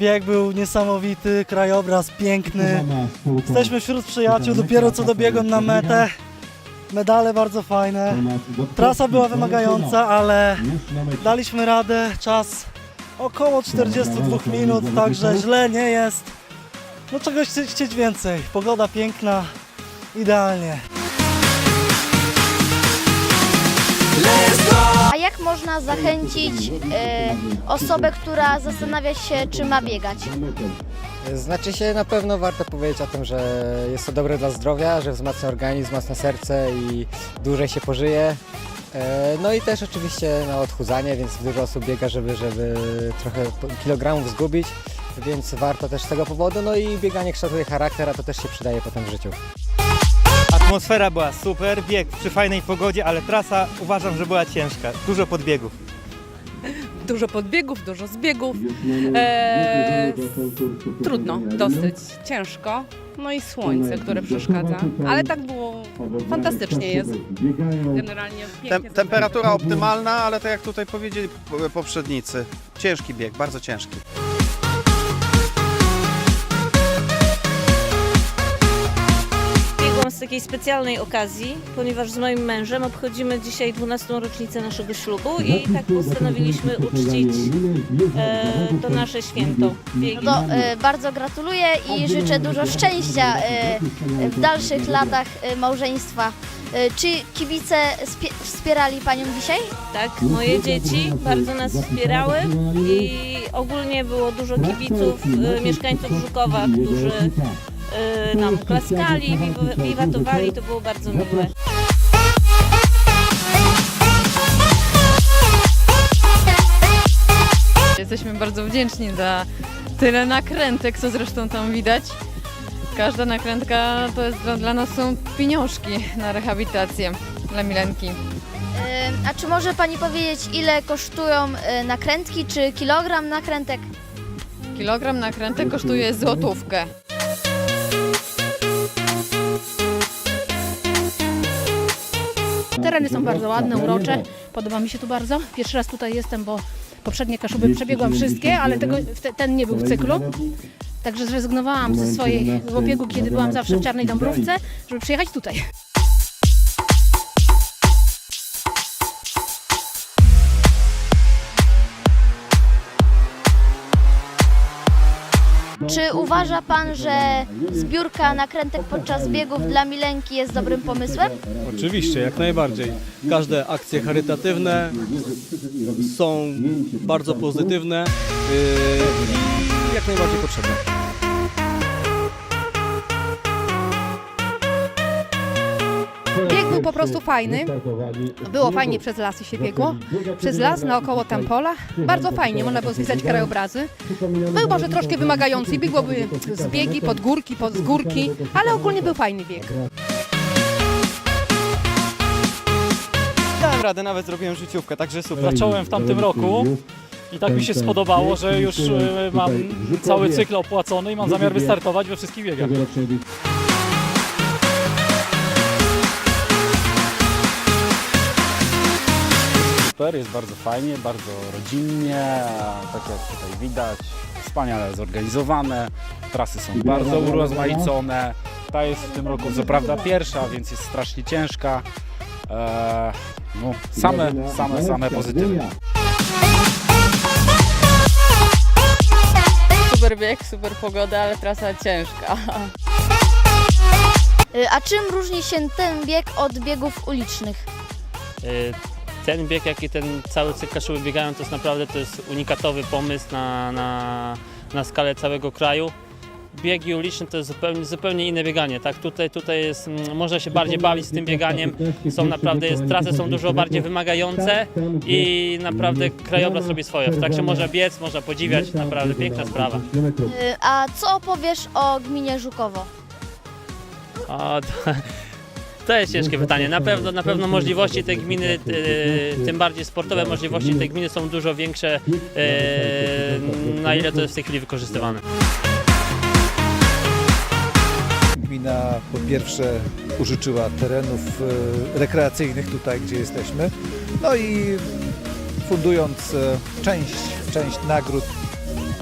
bieg był niesamowity, krajobraz piękny. Jesteśmy wśród przyjaciół, dopiero co dobiegłem na metę. Medale bardzo fajne. Trasa była wymagająca, ale daliśmy radę. Czas około 42 minut, także źle nie jest. No czegoś chci- chcieć więcej. Pogoda piękna, idealnie. A można zachęcić e, osobę, która zastanawia się, czy ma biegać? Znaczy się na pewno warto powiedzieć o tym, że jest to dobre dla zdrowia, że wzmacnia organizm, wzmacnia serce i dłużej się pożyje. E, No i też oczywiście na odchudzanie, więc dużo osób biega, żeby, żeby trochę kilogramów zgubić, więc warto też z tego powodu. No i bieganie kształtuje charakter, a to też się przydaje potem w życiu. Atmosfera była super, bieg przy fajnej pogodzie, ale trasa uważam, że była ciężka. Dużo podbiegów. Dużo podbiegów, dużo zbiegów. E, trudno dosyć, ciężko. No i słońce, które przeszkadza. Ale tak było, fantastycznie jest. Generalnie pięknie. Tem, temperatura optymalna, ale tak jak tutaj powiedzieli p- poprzednicy, ciężki bieg, bardzo ciężki. Z takiej specjalnej okazji, ponieważ z moim mężem obchodzimy dzisiaj 12. rocznicę naszego ślubu i tak postanowiliśmy uczcić e, to nasze święto. No to e, bardzo gratuluję i życzę dużo szczęścia e, w dalszych latach e, małżeństwa. E, Czy kibice spie- wspierali Panią dzisiaj? Tak, moje dzieci bardzo nas wspierały i ogólnie było dużo kibiców, e, mieszkańców Żukowa, którzy e, nam klaskali, wiw- wiwatowali, to było bardzo miłe. Jesteśmy bardzo wdzięczni za tyle nakrętek, co zresztą tam widać. Każda nakrętka to jest dla, dla nas są pieniążki na rehabilitację dla Milenki. A czy może Pani powiedzieć, ile kosztują e, nakrętki, czy kilogram nakrętek? Kilogram nakrętek kosztuje złotówkę. Tereny są bardzo ładne, urocze. Podoba mi się tu bardzo. Pierwszy raz tutaj jestem, bo poprzednie Kaszuby przebiegłam wszystkie, ale tego, w te- ten nie był w cyklu. Także zrezygnowałam ze swojego biegu, kiedy byłam zawsze w Czarnej Dąbrówce, żeby przyjechać tutaj. Czy uważa Pan, że zbiórka nakrętek podczas biegów dla Milenki jest dobrym pomysłem? Oczywiście, jak najbardziej. Każde akcje charytatywne są bardzo pozytywne yy, i jak najbardziej potrzebne. Bieg był po prostu fajny. Było fajnie przez lasy się biegło. Przez las naokoło tam pola. Bardzo fajnie, można było zwiedzać krajobrazy. Był może troszkę wymagający, biegłoby zbiegi, pod górki, pod z górki, ale ogólnie był fajny bieg. Dałem radę, nawet zrobiłem życiówkę, także super. Zacząłem w tamtym roku i tak mi się spodobało, że już e, mam cały cykl opłacony i mam zamiar wystartować we wszystkich biegach. Super, jest bardzo fajnie, bardzo rodzinnie, tak jak tutaj widać, wspaniale zorganizowane, trasy są bardzo urozmaicone. Ta jest w tym roku co prawda pierwsza, więc jest strasznie ciężka. Eee, no, same, same, same pozytywy. Super bieg, super pogoda, ale trasa ciężka. E, A czym różni się ten bieg od biegów ulicznych? Y, Ten bieg, jak i ten cały cykl Kaszuby biegają, to jest naprawdę to jest unikatowy pomysł na, na, na skalę całego kraju. Biegi uliczne to jest zupełnie, zupełnie inne bieganie, tak? Tutaj, tutaj jest, mm, można się bardziej bawić z tym bieganiem. Są naprawdę, jest, trasy są dużo bardziej wymagające i naprawdę krajobraz robi swoje. W trakcie można biec, można podziwiać, naprawdę piękna sprawa. E, A co opowiesz o gminie Żukowo? O, to, to jest ciężkie pytanie. Na pewno, na pewno możliwości tej gminy, e, tym bardziej sportowe możliwości tej gminy są dużo większe, e, na ile to jest w tej chwili wykorzystywane. Gmina po pierwsze użyczyła terenów e, rekreacyjnych tutaj, gdzie jesteśmy, no i fundując część, część nagród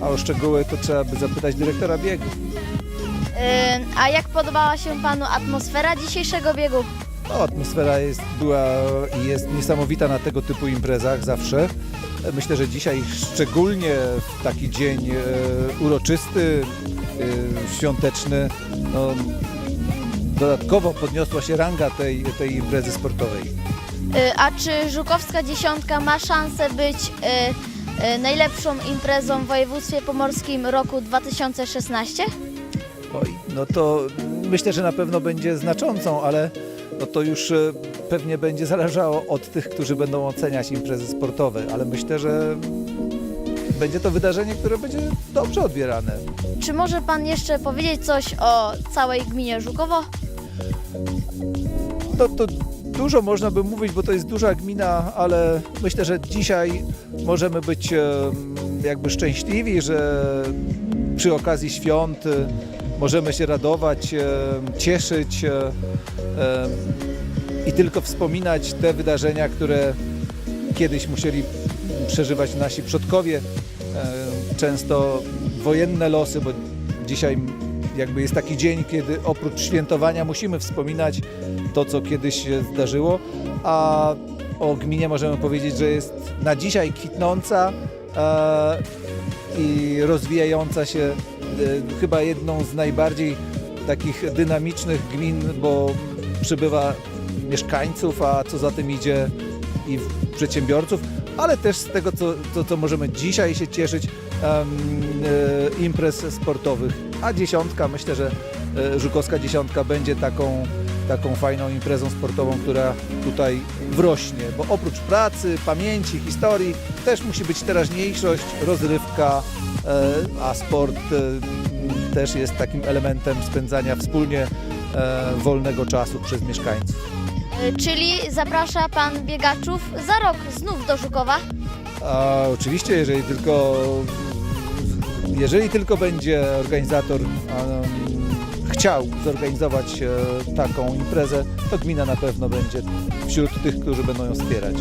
a o szczegóły to trzeba by zapytać dyrektora biegu. A jak podobała się Panu atmosfera dzisiejszego biegu? No, atmosfera jest, była i jest niesamowita na tego typu imprezach zawsze. Myślę, że dzisiaj szczególnie w taki dzień e, uroczysty, e, świąteczny, no, dodatkowo podniosła się ranga tej, tej imprezy sportowej. E, A czy Żukowska Dziesiątka ma szansę być e, e, najlepszą imprezą w województwie pomorskim roku 2016? Oj, no to myślę, że na pewno będzie znaczącą, ale no to już e, pewnie będzie zależało od tych, którzy będą oceniać imprezy sportowe, ale myślę, że będzie to wydarzenie, które będzie dobrze odbierane. Czy może Pan jeszcze powiedzieć coś o całej gminie Żukowo? No to dużo można by mówić, bo to jest duża gmina, ale myślę, że dzisiaj możemy być jakby szczęśliwi, że przy okazji świąt możemy się radować, e, cieszyć e, e, i tylko wspominać te wydarzenia, które kiedyś musieli przeżywać nasi przodkowie. Często wojenne losy, bo dzisiaj jakby jest taki dzień, kiedy oprócz świętowania musimy wspominać to, co kiedyś się zdarzyło, a o gminie możemy powiedzieć, że jest na dzisiaj kwitnąca i rozwijająca się chyba jedną z najbardziej takich dynamicznych gmin, bo przybywa mieszkańców, a co za tym idzie i przedsiębiorców, ale też z tego, co, co, co możemy dzisiaj się cieszyć, em, e, imprez sportowych. A dziesiątka, myślę, że e, Żukowska dziesiątka będzie taką, taką fajną imprezą sportową, która tutaj wrośnie, bo oprócz pracy, pamięci, historii też musi być teraźniejszość, rozrywka, a sport e, też jest takim elementem spędzania wspólnie e, wolnego czasu przez mieszkańców. E, Czyli zaprasza Pan biegaczów za rok znów do Żukowa? A oczywiście, jeżeli tylko, jeżeli tylko będzie organizator chciał zorganizować e, taką imprezę, to gmina na pewno będzie wśród tych, którzy będą ją wspierać.